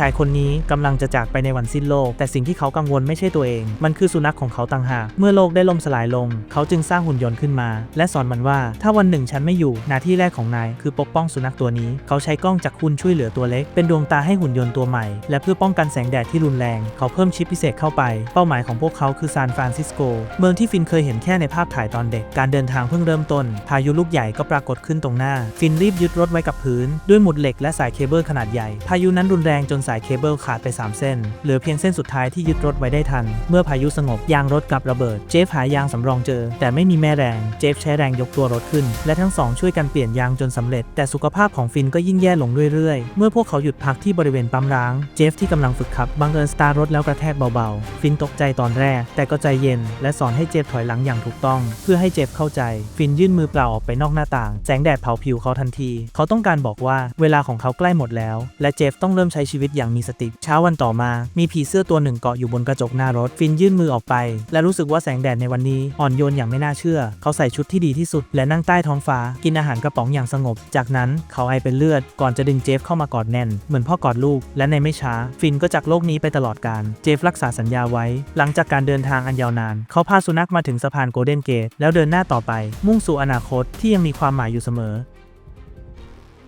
ชายคนนี้กำลังจะจากไปในวันสิ้นโลก แต่สิ่งที่เขากังวลไม่ใช่ตัวเอง มันคือสุนัขของเขาต่างหากเมื่อโลกได้ล่มสลายลง เขาจึงสร้างหุ่นยนต์ขึ้นมา และสอนมันว่า ถ้าวันหนึ่งฉันไม่อยู่ หน้าที่แรกของนายคือปกป้องสุนัขตัวนี้ เขาใช้กล้องจากคุณช่วยเหลือตัวเล็ก เป็นดวงตาให้หุ่นยนต์ตัวใหม่ และเพื่อป้องกันแสงแดดที่รุนแรง เขาเพิ่มชิปพิเศษเข้าไป เป้าหมายของพวกเขาคือซานฟรานซิสโก เมืองที่ฟินเคยเห็นแค่ในภาพถ่ายตอนเด็ก การเดินทางเพิ่งเริ่มต้น พายุลูกใหญ่ก็ปรากฏขึ้นตรงหน้า ฟินรีบยึดรถไว้กับพื้นด้วยหมุดเหล็กและสายเคเบิลขนาดใหญ่ พายุนั้นรุนแรงจนสายเคเบิลขาดไป 3 เส้น เหลือเพียงเส้นสุดท้ายที่ยึดรถไว้ได้ทัน เมื่อพายุสงบยางรถกลับระเบิด เจฟหายางสำรองเจอ แต่ไม่มีแม่แรง เจฟใช้แรงยกตัวรถขึ้น และทั้งสองช่วยกันเปลี่ยนยางจนสำเร็จ แต่สุขภาพของฟินก็ยิ่งแย่ลงเรื่อยๆ เมื่อพวกเขาหยุดพักที่บริเวณปั๊มร้าง เจฟที่กำลังฝึกขับบังเอิญสตาร์รถแล้วกระแทกเบาๆ ฟินตกใจตอนแรก แต่ก็ใจเย็น และสอนให้เจฟถอยหลังอย่างถูกต้อง เพื่อให้เจฟเข้าใจ ฟินยื่นมือเปล่าออกไปนอกหน้าต่าง แสงแดดเผาผิวเขาทันที เขาต้องการบอกว่าเวลาของเขาใกล้หมดแล้ว และเจฟต้องเริ่มใช้ชีวิตอย่างมีสติ เช้าวันต่อมา มีผีเสื้อตัวหนึ่งเกาะอยู่บนกระจกหน้ารถ ฟินยื่นมือออกไป และรู้สึกว่าแสงแดดในวันนี้อ่อนโยนอย่างไม่น่าเชื่อ เขาใส่ชุดที่ดีที่สุด และนั่งใต้ท้องฟ้า กินอาหารกระป๋องอย่างสงบ จากนั้นเขาไอเป็นเลือด ก่อนจะดึงเจฟเข้ามากอดแน่น เหมือนพ่อกอดลูก และในไม่ช้า ฟินก็จากโลกนี้ไปตลอดกาลเจฟรักษาสัญญาไว้ หลังจากการเดินทางอันยาวนาน เขาพาสุนัขมาถึงสะพานโกลเด้นเกตแล้วเดินหน้าต่อไป มุ่งสู่อนาคตที่ยังมีความหมายอยู่เสมอ